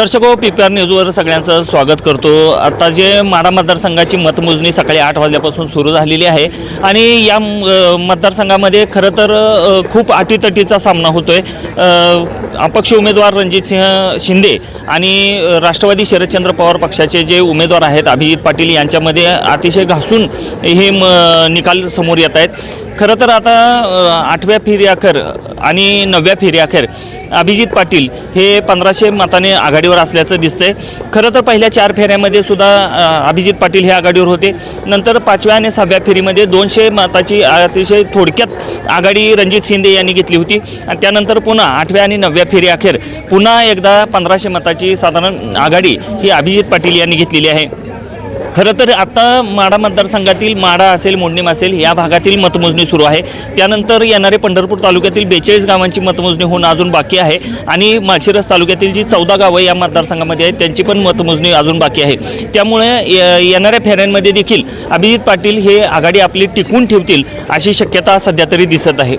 दर्शको हो P P R न्यूजवर सगळ्यांचं स्वागत करतो. आता जे माडा मतदारसंघाची मतमोजणी सकाळी आठ वाजल्यापासून सुरू झालेली आहे आणि या मतदारसंघामध्ये खरं तर खूप अटीतटीचा सामना होतो आहे अपक्ष उमेदवार रणजितसिंह शिंदे आणि राष्ट्रवादी शरदचंद्र पवार पक्षाचे जे उमेदवार आहेत अभिजित पाटील यांच्यामध्ये अतिशय घासून हे म निकाल समोर येत आहेत. खरं तर आता आठव्या फेरीअखेर आणि नवव्या फेरीअखेर अभिजित पाटील हे पंधराशे मताने आघाडीवर असल्याचं दिसतंय. खरं तर पहिल्या चार फेऱ्यामध्ये सुद्धा अभिजित पाटील हे आघाडीवर होते. नंतर पाचव्या आणि सहाव्या फेरीमध्ये दोनशे मताची अतिशय थोडक्यात आघाडी रणजित शिंदे यांनी घेतली होती. आणि त्यानंतर पुन्हा आठव्या आणि नवव्या फेरी अखेर पुन्हा एकदा पंधराशे मताची साधारण आघाडी ही अभिजित पाटील यांनी घेतलेली आहे. खरं तर आता माडा मतदारसंघातील माडा असेल मोडणीम असेल या भागातील मतमोजणी सुरू आहे. त्यानंतर येणारे पंढरपूर तालुक्यातील बेचाळीस गावांची मतमोजणी होणं अजून बाकी आहे. आणि माळशिरस तालुक्यातील जी चौदा गावं या मतदारसंघामध्ये आहेत त्यांची पण मतमोजणी अजून बाकी आहे. त्यामुळे येणाऱ्या फेऱ्यांमध्ये देखील अभिजित पाटील हे आघाडी आपली टिकवून ठेवतील अशी शक्यता सध्या तरी दिसत आहे.